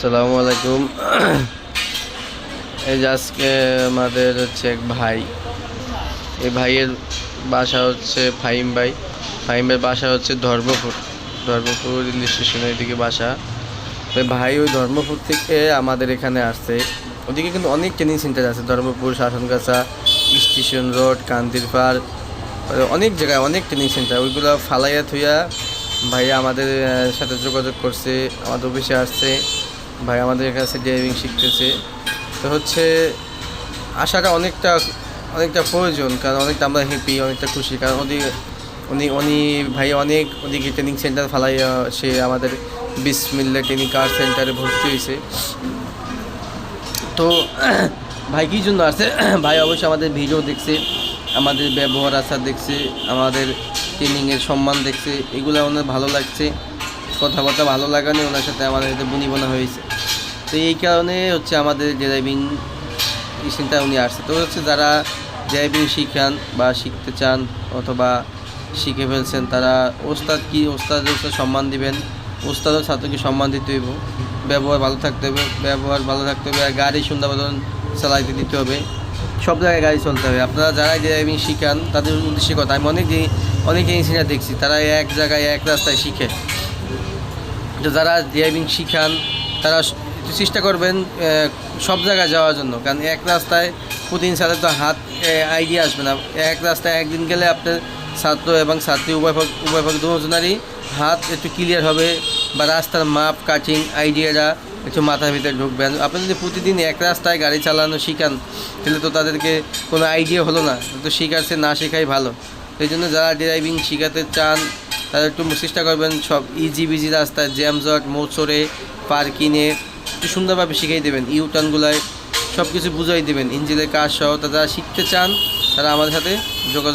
আসসালামু আলাইকুম। এই যে আজকে আমাদের হচ্ছে এক ভাই। এই ভাইয়ের বাসা হচ্ছে ফাহিম ভাই। ফাহিমের বাসা হচ্ছে ধর্মপুর। ধর্মপুর রেল স্টেশনের দিকে বাসা। তো ভাই ওই ধর্মপুর থেকে আমাদের এখানে আসছে। ওদিকে কিন্তু অনেক ট্রেনিং সেন্টার আছে। ধর্মপুর, শাসনগাছা স্টেশন রোড কান্দিরপাড় অনেক জায়গায় অনেক ট্রেনিং সেন্টার ওইগুলো ফালাইয়া থুইয়া ভাইয়া আমাদের সাথে যোগাযোগ করছে, আমাদের অফিসে আসছে। ভাই আমাদের কাছে ড্রাইভিং শিখতেছে। তো হচ্ছে আসাটা অনেকটা অনেকটা প্রয়োজন, কারণ অনেকটা আমরা হ্যাপি অনেকটা খুশি, কারণ ওদিকে উনি উনি ভাই অনেক ওদিকে ট্রেনিং সেন্টার ফালাইয়া সে আমাদের বিসমিল্লা ট্রেনিং কার সেন্টারে ভর্তি হয়েছে। তো ভাই কী জন্য আসছে ভাই অবশ্যই আমাদের ভিডিও দেখছে, আমাদের ব্যবহার আচার দেখছে, আমাদের ট্রেনিংয়ের সম্মান দেখছে, এগুলো ওনার ভালো লাগছে। কথাবার্তা ভালো লাগানো ওনার সাথে আমাদের সাথে বনিবনা হয়েছে। তো এই কারণে হচ্ছে আমাদের ড্রাইভিং মেশিনটা উনি আসছে। তো হচ্ছে যারা ড্রাইভিং শিখান বা শিখতে চান অথবা শিখে ফেলছেন, তারা ওস্তাদ কি, ওস্তাদ ওস্তাদ সম্মান দিবেন ওস্তাদও ছাত্রকে সম্মান দিতে হইব। ব্যবহার ভালো থাকতে হবে, ব্যবহার ভালো থাকতে হবে, আর গাড়ি সুন্দর মতন চালাইতে দিতে হবে। সব জায়গায় গাড়ি চলতে হবে। আপনারা যারা ড্রাইভিং শিখান, তাদের উদ্দেশ্যে কথা। আমি অনেক অনেক ইঞ্জিনিয়ার দেখছি তারা এক জায়গায়, এক রাস্তায় শিখে। যারা ড্রাইভিং শিখান, তারা চেষ্টা করবেন সব জায়গায় যাওয়ার জন্য। কারণ এক রাস্তায় প্রতিদিন সাথে তো হাত আইডিয়া আসবে না। এক রাস্তায় একদিন গেলে আপনার ছাত্র এবং ছাত্রী, উভয় উভয় পক্ষ দুজনারই হাত একটু ক্লিয়ার হবে বা রাস্তার মাপ কাটিং আইডিয়াটা একটু মাথার ভিতরে ঢুকবে আপনি যদি প্রতিদিন এক রাস্তায় গাড়ি চালানো শিখান, তাহলে তো তাদেরকে কোনো আইডিয়া হলো না। তো শিখাচ্ছে না শেখাই ভালো। এই জন্য যারা ড্রাইভিং শিখাতে চান তারা একটু চেষ্টা করবেন সব ইজি বিজি রাস্তায় জ্যামজট মোচরে পার্কিংয়ে একটু সুন্দরভাবে শিখিয়ে দেবেন ইউটার্নগুলায় সব কিছু বুঝাই দেবেন, ইঞ্জিনের কাজ সহ, তারা শিখতে চান, তারা আমাদের সাথে যোগাযোগ